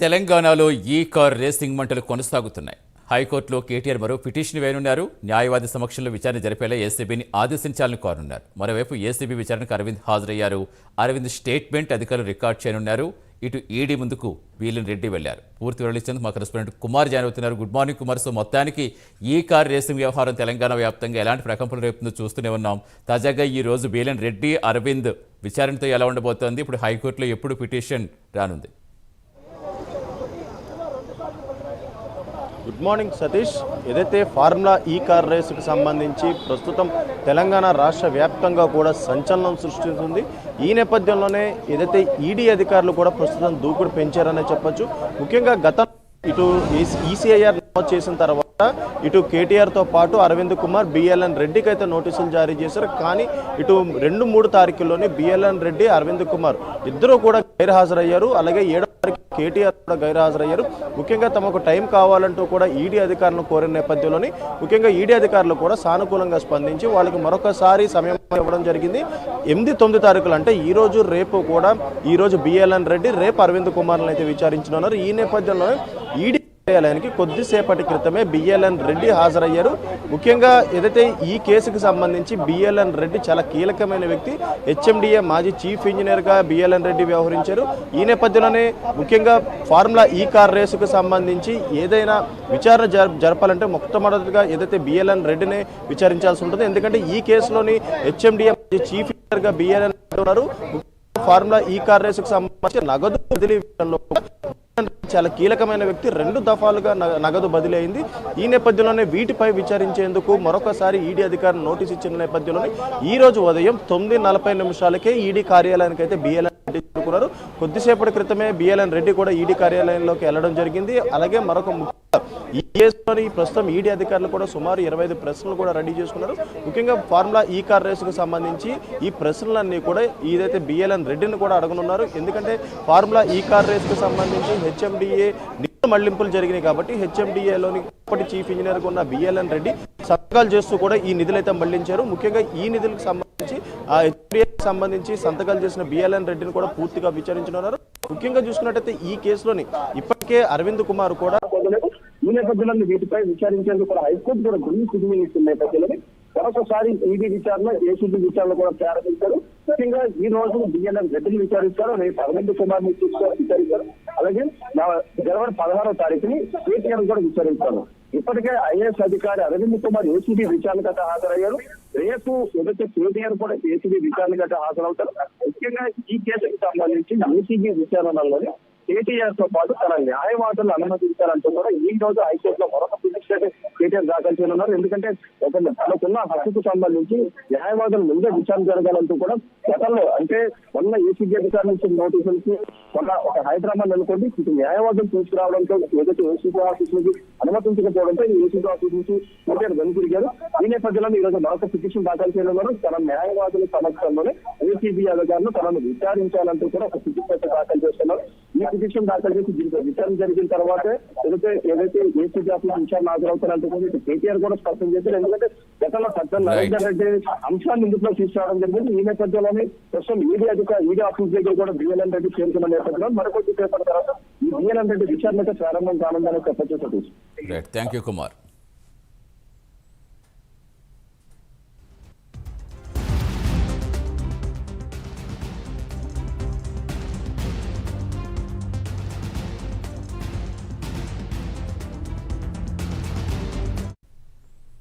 తెలంగాణలో ఈ car racing మంటలు కొనసాగుతున్నాయి. హైకోర్టులో కేటీఆర్ మరో పిటిషన్ వేయనున్నారు. న్యాయవాది సమక్షంలో విచారణ జరిపేలా ఏసీబీని ఆదేశించాలని కోరనున్నారు. మరోవైపు ఏసీబీ విచారణకు అరవింద్ హాజరయ్యారు. అరవింద్ స్టేట్మెంట్ అధికారులు రికార్డ్ చేయనున్నారు. ఇటు ఈడీ ముందుకు వీలిన్ రెడ్డి వెళ్ళారు పూర్తి వివరాలు మా కరెస్పాండెంట్ కుమార్ జాయిన్ అవుతున్నారు. Good morning Kumar. సో మొత్తానికి ఈ కార్ రేసింగ్ వ్యవహారం తెలంగాణ వ్యాప్తంగా ఎలాంటి ప్రకంపనలు రేపుతుందో చూస్తూనే ఉన్నాం. తాజాగా ఈ రోజు వీలిన్ రెడ్డి అరవింద్ విచారణతో ఎలా ఉండబోతోంది? ఇప్పుడు హైకోర్టులో ఎప్పుడు పిటిషన్ రానుంది? Good morning Satish. ఏదైతే ఫార్ములా ఈ కార్ రేసుకు సంబంధించి ప్రస్తుతం తెలంగాణ రాష్ట్ర వ్యాప్తంగా కూడా సంచలనం సృష్టిస్తుంది ఈ నేపథ్యంలోనే ఏదైతే ఈడీ అధికారులు కూడా ప్రస్తుతం దూకుడు పెంచారనే చెప్పొచ్చు. ముఖ్యంగా గత ఇటు ఈసీఐఆర్ నమోదు చేసిన తర్వాత ఇటు కేటీఆర్తో పాటు అరవింద్ కుమార్ బిఎల్ఎన్ రెడ్డికి అయితే నోటీసులు జారీ చేశారు. కానీ ఇటు రెండు మూడు తారీఖుల్లోనే బిఎల్ఎన్ రెడ్డి అరవింద్ కుమార్ ఇద్దరు కూడా గైర్హాజరయ్యారు. అలాగే ఏడో తారీఖు కేటీఆర్ కూడా గైర్హాజరయ్యారు ముఖ్యంగా తమకు టైం కావాలంటూ కూడా ఈడీ అధికారులను కోరిన నేపథ్యంలోని ముఖ్యంగా ఈడీ అధికారులు కూడా సానుకూలంగా స్పందించి వాళ్ళకి మరొకసారి సమయం ఇవ్వడం జరిగింది. ఎనిమిది తొమ్మిది తారీఖులు అంటే ఈ రోజు రేపు కూడా ఈ రోజు బిఎల్ఎన్ రెడ్డి రేపు అరవింద్ కుమార్లను అయితే విచారించనున్నారు. ఈ నేపథ్యంలోనే కార్యాలయానికి కొద్దిసేపటి క్రితమే బిఎల్ఎన్ రెడ్డి హాజరయ్యారు. ముఖ్యంగా ఏదైతే ఈ కేసుకు సంబంధించి బిఎల్ఎన్ రెడ్డి చాలా కీలకమైన వ్యక్తి హెచ్ఎండిఏ మాజీ చీఫ్ ఇంజనీర్గా బిఎల్ఎన్ రెడ్డి వ్యవహరించారు. ఈ నేపథ్యంలోనే ముఖ్యంగా ఫార్ములా ఈ కార్ రేసుకు సంబంధించి ఏదైనా విచారణ జర జరపాలంటే మొట్టమొదటిగా ఏదైతే బిఎల్ఎన్ రెడ్డిని విచారించాల్సి ఉంటుంది. ఎందుకంటే ఈ కేసులోని హెచ్ఎండిఏ మాజీ చీఫ్ ఇంజనీర్గా బిఎల్ఎన్ ఉన్నారు. ఫార్ములా ఈ కార్ రేసుకు సంబంధించి నగదు బదిలీ చాలా కీలకమైన వ్యక్తి. రెండు దఫాలుగా నగదు బదిలీ అయింది ఈ నేపథ్యంలోనే వీటిపై విచారించేందుకు మరొకసారి ఈడీ అధికారులు నోటీస్ ఇచ్చిన నేపథ్యంలోనే ఈ రోజు ఉదయం తొమ్మిది నలభై నిమిషాలకే ఈడీ కార్యాలయానికి అయితే బిఎల్ఎన్ చేరుకున్నారు కొద్దిసేపటి క్రితమే బిఎల్ఎన్ రెడ్డి కూడా ఈడీ కార్యాలయంలోకి వెళ్ళడం జరిగింది. అలాగే మరొక ముఖ్య ఈ కేసులోని ప్రస్తుతం ఈడీ అధికారులు కూడా సుమారు ఇరవై ఐదు ప్రశ్నలు కూడా రెడీ చేసుకున్నారు. ముఖ్యంగా ఫార్ములా ఈ కార్ రేసుకు సంబంధించి ఈ ప్రశ్నలన్నీ కూడా ఏదైతే బిఎల్ఎన్ రెడ్డిని కూడా అడగనున్నారు. ఎందుకంటే ఫార్ములా ఈ కార్ రేసుకు సంబంధించి హెచ్ఎండిఏ నిధుల మళ్ళింపులు జరిగినాయి కాబట్టి హెచ్ఎండిఏలోని ఇప్పటి చీఫ్ ఇంజనీర్గా ఉన్న బిఎల్ఎన్ రెడ్డి సంతకాలు చేస్తూ కూడా ఈ నిధులైతే మళ్ళించారు. ముఖ్యంగా ఈ నిధులకు సంబంధించి సంబంధించి సంతకాలు చేసిన బిఎల్ఎన్ రెడ్డిని కూడా పూర్తిగా విచారించనున్నారు. ముఖ్యంగా చూసుకున్నట్టయితే ఈ కేసులోని ఇప్పటికే అరవింద్ కుమార్ కూడా ఈ నేపథ్యంలో వీటిపై విచారించేందుకు కూడా హైకోర్టు కూడా గురి సిగ్నల్ ఇచ్చిన నేపథ్యంలో మరొకసారి ఈడీ విచారణ ఏసీబీ విచారణ కూడా ప్రారంభించారు. ముఖ్యంగా ఈ రోజు బిఎన్ఎం రెడ్డిని విచారిస్తారు రేపు అరవింద్ కుమార్ని విచారిస్తారు. అలాగే జనవరి పదహారో తారీఖుని కేటీఆర్ కూడా విచారిస్తారు. ఇప్పటికే ఐఏఎస్ అధికారి అరవింద్ కుమార్ ఏసీబీ విచారణకట హాజరయ్యారు. రేపు ఏదైతే కేటీఆర్ కూడా ఏసీబీ విచారణకట హాజరవుతారు. ముఖ్యంగా ఈ కేసుకు సంబంధించి ఐసీబీ విచారణలోనే కేటీఆర్తో పాటు తన న్యాయవాదులను అనుమతించాలంటూ కూడా ఈ రోజు హైకోర్టులో మరొక పిటిషన్ కేటీఆర్ దాఖలు చేయనున్నారు. ఎందుకంటే ఒక తనకున్న హక్కుకు సంబంధించి న్యాయవాదులు ముందే విచారణ జరగాలంటూ కూడా గతంలో అంటే మొన్న ఏసీబీ అధికారులు నుంచి నోటీసులకి మొన్న ఒక హైదరాబాద్ అనుకోండి ఇటు న్యాయవాదులు తీసుకురావడంతో ఏదైతే ఏసీబీ ఆఫీస్ నుంచి అనుమతించకపోవడంతో ఈ ఏసీబీ ఆఫీస్ నుంచి కేటీఆర్ వెనుతిరిగారు ఈ నేపథ్యంలో ఈ రోజు మరొక పిటిషన్ దాఖలు చేయనున్నారు. తన న్యాయవాదుల సమక్షంలోనే ఏసీబీ అధికారులు తనను విచారించాలంటూ కూడా ఒక పిటిషన్ దాఖలు చేస్తున్నారు. ఈ పిటిషన్ దాఖలు చేసి దీంట్లో విచారణ జరిగిన తర్వాత ఏదైతే ఏదైతే ఏసీబీ ఆఫీస్ విచారణ హాజరవుతారంటూ కూడా కేటీఆర్ కూడా స్పష్టం చేశారు. ఎందుకంటే గతంలో సత్యం నరేందర్ రెడ్డి అంశాన్ని ఇందులో తీసుకురావడం జరిగింది. ఈ నేపథ్యంలోనే ప్రస్తుతం ఈడీ అధికారి ఈడీ ఆఫీస్ దగ్గర కూడా బిఎల్ఎన్ రెడ్డి చేరుకున్న నేపథ్యంలో మరొకటి సేపటి తర్వాత ఈ బిఎల్ఎన్ రెడ్డి విచారణ అయితే ప్రారంభం కానుందని చెప్పచ్చు థ్యాంక్ యూ కుమార్